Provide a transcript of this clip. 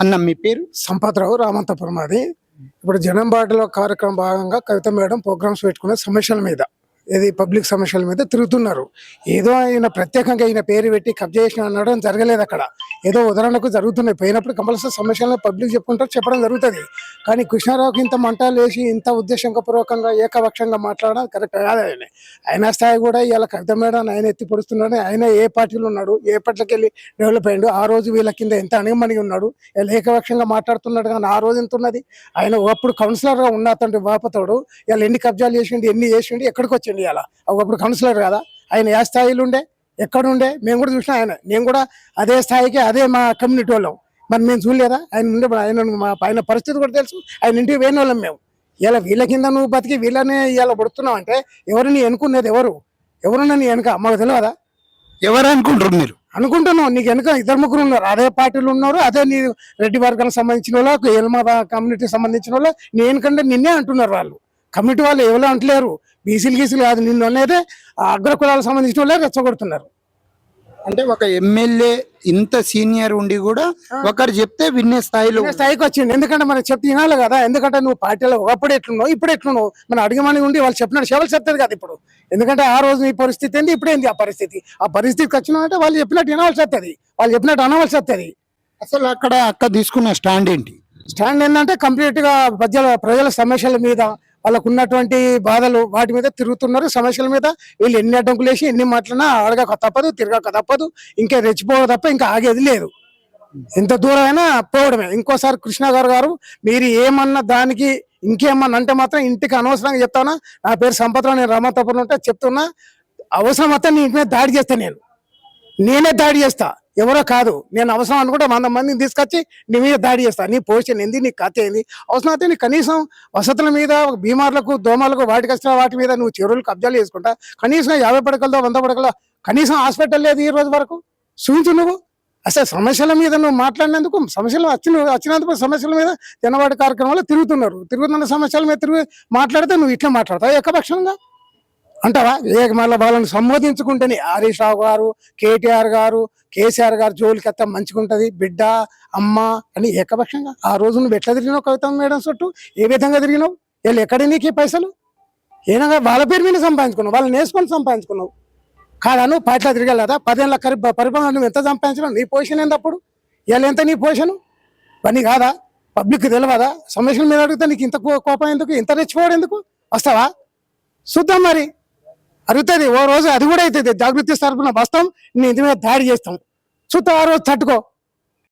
అన్న మీ పేరు? సంపత్రావు రామంతపురం అది ఇప్పుడు జనం బాటలో కార్యక్రమం భాగంగా కవిత మేడం ప్రోగ్రామ్స్ పెట్టుకునే సమస్యల మీద. ఇది పబ్లిక్ సమస్యల మీద తిరుగుతున్నారు. ఏదో ఆయన ప్రత్యేకంగా ఈయన పేరు పెట్టి కబ్జా చేసిన అనడం జరగలేదు అక్కడ. ఏదో ఉదాహరణకు జరుగుతున్నాయి. పోయినప్పుడు కంపల్సరీ సమస్యలను పబ్లిక్ చెప్పుకుంటారు చెప్పడం జరుగుతుంది. కానీ కృష్ణారావుకి ఇంత మంటలు వేసి ఇంత ఉద్దేశంపూర్వకంగా ఏకపక్షంగా మాట్లాడడం కరెక్ట్ కాదు ఆయన. ఆయన స్థాయి కూడా ఇలా కవిత మేడం ఆయన ఎత్తి పొడుస్తున్నాడు ఆయన ఏ పార్టీలో ఉన్నాడు ఏ పార్టీకి వెళ్ళి డెవలప్ అయ్యాడు ఆ రోజు వీళ్ళ కింద ఎంత అణిగమణిగి ఉన్నాడు ఇలా ఏకపక్షంగా మాట్లాడుతున్నాడు కానీ ఆ రోజు ఎంత ఉన్నది? ఆయన ఒకప్పుడు కౌన్సిలర్గా ఉన్న అతను బాపతోడు ఇలా ఎన్ని కబ్జాలు చేసిండు ఎన్ని చేసిండు ఎక్కడికి వచ్చిండు? ఇలా ఒకప్పుడు కౌన్సిలర్ కదా ఆయన ఏ స్థాయిలో ఉండే ఎక్కడ ఉండే మేము కూడా చూసినా ఆయన. నేను కూడా అదే స్థాయికి అదే మా కమ్యూనిటీ వాళ్ళం. మరి మేము చూడలేదా? ఆయన ఉండే ఆయన మా ఆయన పరిస్థితి కూడా తెలుసు. ఆయన ఇంటికి పోయిన వాళ్ళం మేము. ఇలా వీళ్ళ కింద నువ్వు బతికి వీళ్ళని ఇలా పడుతున్నావు అంటే ఎవరిని ఎన్నుకునేది ఎవరు? ఎవరున్నా నీ వెనుక మాకు తెలియదా ఎవరు అనుకుంటారు మీరు? అనుకుంటున్నావు నీకు వెనుక ఇద్దరు ముగ్గురు ఉన్నారు. అదే పార్టీలు ఉన్నారు. అదే నీ రెడ్డి వర్గానికి సంబంధించిన వాళ్ళు ఎల్మా కమ్యూనిటీకి సంబంధించిన వాళ్ళు. నేను కంటే నిన్నే అంటున్నారు వాళ్ళు. కమ్యూనిటీ వాళ్ళు ఎవరో అంటలేరు. బీసీలు గీసీలు కాదు నిన్ను అనేది ఆ అగ్ర కులాలకు సంబంధించిన వాళ్ళే రెచ్చగొడుతున్నారు. అంటే ఒక ఎమ్మెల్యే ఇంత సీనియర్ ఉండి కూడా ఒకరు చెప్తే వినే స్థాయిలో స్థాయికి వచ్చింది ఎందుకంటే మనకి చెప్తే వినాలి కదా. ఎందుకంటే నువ్వు పార్టీలో ఒకప్పుడు ఎట్లున్నావు ఇప్పుడు ఎట్లున్నావు? మనం అడిగమని ఉండి వాళ్ళు చెప్పినట్టు సేవలు చెప్తుంది కదా ఇప్పుడు. ఎందుకంటే ఆ రోజు నీ పరిస్థితి ఏంది ఇప్పుడు ఏంది ఆ పరిస్థితి? ఆ పరిస్థితికి వచ్చినామంటే వాళ్ళు చెప్పినట్టు వినవలసి వస్తుంది. వాళ్ళు చెప్పినట్టు అనవలసి వస్తుంది. అసలు అక్కడ అక్క తీసుకున్న స్టాండ్ ఏంటి? స్టాండ్ ఏంటంటే కంప్లీట్గా ప్రజల ప్రజల సమస్యల మీద వాళ్ళకు ఉన్నటువంటి బాధలు వాటి మీద తిరుగుతున్నారు. సమస్యల మీద వీళ్ళు ఎన్ని అడ్డంకులు వేసి ఎన్ని మాటలన్నా అడగక తప్పదు తిరగక తప్పదు. ఇంకా రెచ్చిపోవ తప్ప ఇంకా ఆగేది లేదు. ఎంత దూరం అయినా పోవడమే. ఇంకోసారి కృష్ణ గారు గారు మీరు ఏమన్నా దానికి ఇంకేమన్నా అంటే మాత్రం ఇంటికి అనవసరంగా చెప్తానా? నా పేరు సంపత్రావు నేను రమతపురం ఉంటే చెప్తున్నా. అవసరం అయితే నీ ఇంటి మీద దాడి చేస్తా నేను. నేనే దాడి చేస్తా. ఎవరో కాదు. నేను అవసరం అనుకుంటే వంద మందిని తీసుకొచ్చి నీ మీద దాడి చేస్తా. నీ పోషన్ ఏంది? నీ కథ ఏంది? అవసరం అయితే నీ కనీసం వసతుల మీద బీమార్లకు దోమలకు వాటికి వచ్చిన వాటి మీద నువ్వు చెరువులు కబ్జాలు చేసుకుంటా. కనీసం యాభై పడకలతో వంద పడకలో కనీసం హాస్పిటల్ లేదు ఈ రోజు వరకు. చూపించు నువ్వు. అసలు సమస్యల మీద నువ్వు మాట్లాడినందుకు సమస్యలు వచ్చిన వచ్చినందుకు సమస్యల మీద జనవాడి కార్యక్రమాలు తిరుగుతున్నారు. తిరుగుతున్న సమస్యల మీద తిరుగు మాట్లాడితే నువ్వు ఇట్లా మాట్లాడతావు ఏకపక్షంగా. అంటావా? ఏ మళ్ళీ వాళ్ళని సంబోధించుకుంటేనే హరీష్ రావు గారు కేటీఆర్ గారు కేసీఆర్ గారు జోలికి ఎత్త మంచిగుంటది. బిడ్డ అమ్మ అని ఏకపక్షంగా. ఆ రోజు నువ్వు ఎట్లా తిరిగినావు కవిత మేడం చుట్టూ ఏ విధంగా తిరిగినావు? వీళ్ళు ఎక్కడ నీకు పైసలు? ఏనగా వాళ్ళ పేరు మీద సంపాదించుకున్నావు? వాళ్ళని నేర్చుకొని సంపాదించుకున్నావు. కాదా నువ్వు పాటలా తిరగలేదా? పదేళ్ళ కరి పరిపాలన నువ్వు ఎంత సంపాదించినావు? నీ పొజిషన్ ఏంది అప్పుడు? వీళ్ళు ఎంత నీ పోషను పని కాదా? పబ్లిక్ తెలియదా సమస్యల మీద అడిగితే నీకు ఇంత కో- కోపం ఎందుకు? ఇంత రెచ్చిపోవడం ఎందుకు? వస్తావా? చూద్దాం మరి. అరుగుతుంది ఓ రోజు అది కూడా అవుతుంది. జాగృతి తరపున వస్తాం నీ ఇంటి మీద దాడి చేస్తాం. చూస్తా ఆ రోజు తట్టుకో.